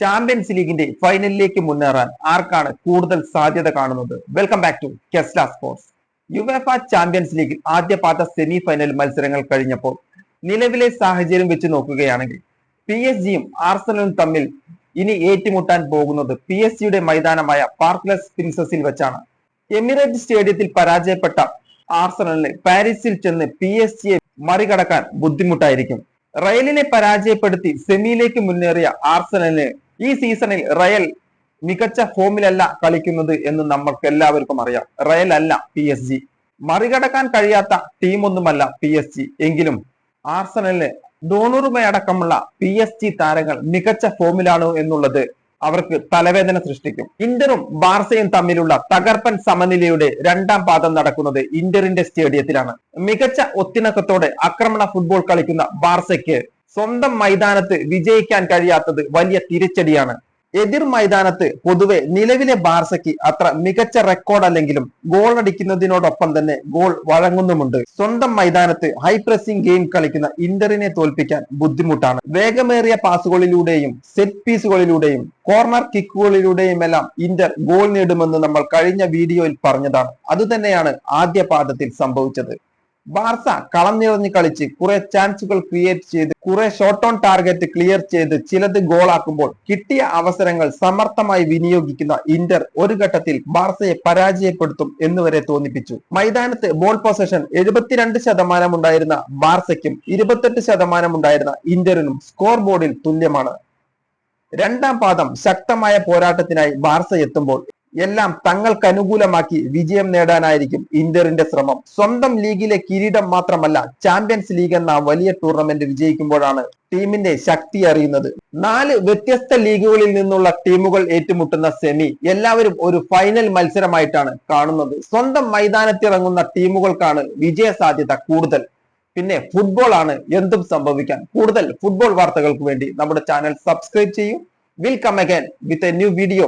Champions ലീഗിന്റെ ഫൈനലിലേക്ക് മുന്നേറാൻ ആർക്കാണ് കൂടുതൽ സാധ്യത കാണുന്നത്? വെൽക്കം ബാക്ക് ടു കെസ്ല സ്പോർട്സ് യുവേഫ ചാമ്പ്യൻസ് ലീഗിൽ ആദ്യ പാദ സെമി ഫൈനൽ മത്സരങ്ങൾ കഴിഞ്ഞപ്പോൾ നിലവിലെ സാഹചര്യം വെച്ച് നോക്കുകയാണെങ്കിൽ പി എസ് ജിയും ആർസനലും തമ്മിൽ ഇനി ഏറ്റുമുട്ടാൻ പോകുന്നത് പി എസ് ജിയുടെ മൈതാനമായ പാർക്ലെസ് പ്രിൻസസിൽ വെച്ചാണ്. എമിറേറ്റ് സ്റ്റേഡിയത്തിൽ പരാജയപ്പെട്ട ആർസലിന് പാരീസിൽ ചെന്ന് പി എസ് ജിയെ മറികടക്കാൻ ബുദ്ധിമുട്ടായിരിക്കും. റയലിനെ പരാജയപ്പെടുത്തി സെമിയിലേക്ക് മുന്നേറിയ ആർസനലിന് ഈ സീസണിൽ റയൽ മികച്ച ഫോമിലല്ല കളിക്കുന്നത് എന്ന് നമ്മൾക്ക് എല്ലാവർക്കും അറിയാം. റയൽ അല്ല പി എസ് ജി മറികടക്കാൻ കഴിയാത്ത ടീമൊന്നുമല്ല പി എസ് ജി എങ്കിലും ആർസണലിന് ഡോണുറുമയടക്കമുള്ള പി എസ് ജി താരങ്ങൾ മികച്ച ഫോമിലാണ് എന്നുള്ളത് അവർക്ക് തലവേദന സൃഷ്ടിക്കും. ഇന്ററും ബാർസയും തമ്മിലുള്ള തകർപ്പൻ സമനിലയുടെ രണ്ടാം പാദം നടക്കുന്നത് ഇന്ററിന്റെ സ്റ്റേഡിയത്തിലാണ്. മികച്ച ഒത്തിണക്കത്തോടെ ആക്രമണ ഫുട്ബോൾ കളിക്കുന്ന ബാർസയ്ക്ക് സ്വന്തം മൈതാനത്ത് വിജയിക്കാൻ കഴിയാത്തത് വലിയ തിരിച്ചടിയാണ്. എതിർ മൈതാനത്ത് പൊതുവെ നിലവിലെ ബാർസയ്ക്ക് അത്ര മികച്ച റെക്കോർഡ് അല്ലെങ്കിലും ഗോൾ അടിക്കുന്നതിനോടൊപ്പം തന്നെ ഗോൾ വഴങ്ങുന്നുമുണ്ട്. സ്വന്തം മൈതാനത്ത് ഹൈ പ്രസിംഗ് ഗെയിം കളിക്കുന്ന ഇന്ററിനെ തോൽപ്പിക്കാൻ ബുദ്ധിമുട്ടാണ്. വേഗമേറിയ പാസുകളിലൂടെയും സെറ്റ് പീസുകളിലൂടെയും കോർണർ കിക്കുകളിലൂടെയും എല്ലാം ഇന്റർ ഗോൾ നേടുമെന്ന് നമ്മൾ കഴിഞ്ഞ വീഡിയോയിൽ പറഞ്ഞതാണ്. അതുതന്നെയാണ് ആദ്യ പാദത്തിൽ സംഭവിച്ചത്. ബാർസ കളം നിറഞ്ഞ് കളിച്ച് കുറെ ചാൻസുകൾ ക്രിയേറ്റ് ചെയ്ത് കുറെ ഷോർട്ട് ഓൺ ടാർഗറ്റ് ക്ലിയർ ചെയ്ത് ചിലത് ഗോളാക്കുമ്പോൾ കിട്ടിയ അവസരങ്ങൾ സമർത്ഥമായി വിനിയോഗിക്കുന്ന ഇന്റർ ഒരു ഘട്ടത്തിൽ ബാർസയെ പരാജയപ്പെടുത്തും എന്നുവരെ തോന്നിപ്പിച്ചു. മൈതാനത്ത് ബോൾ പൊസഷൻ എഴുപത്തിരണ്ട് ശതമാനം ഉണ്ടായിരുന്ന ബാർസയ്ക്കും ഇരുപത്തെട്ട് ശതമാനം ഉണ്ടായിരുന്ന ഇന്ററിനും സ്കോർ ബോർഡിൽ തുല്യമാണ്. രണ്ടാം പാദം ശക്തമായ പോരാട്ടത്തിനായി ബാർസ എത്തുമ്പോൾ എല്ലാം തങ്ങൾക്ക് അനുകൂലമാക്കി വിജയം നേടാനായിരിക്കും ഇന്ററിന്റെ ശ്രമം. സ്വന്തം ലീഗിലെ കിരീടം മാത്രമല്ല ചാമ്പ്യൻസ് ലീഗ് എന്ന വലിയ ടൂർണമെന്റ് വിജയിക്കുമ്പോഴാണ് ടീമിന്റെ ശക്തി അറിയുന്നത്. നാല് വ്യത്യസ്ത ലീഗുകളിൽ നിന്നുള്ള ടീമുകൾ ഏറ്റുമുട്ടുന്ന സെമി എല്ലാവരും ഒരു ഫൈനൽ മത്സരമായിട്ടാണ് കാണുന്നത്. സ്വന്തം മൈതാനത്തിറങ്ങുന്ന ടീമുകൾക്കാണ് വിജയ സാധ്യത കൂടുതൽ. പിന്നെ ഫുട്ബോൾ ആണ് എന്തും സംഭവിക്കാൻ. കൂടുതൽ ഫുട്ബോൾ വാർത്തകൾക്ക് വേണ്ടി നമ്മുടെ ചാനൽ സബ്സ്ക്രൈബ് ചെയ്യൂ. Will come again with a new video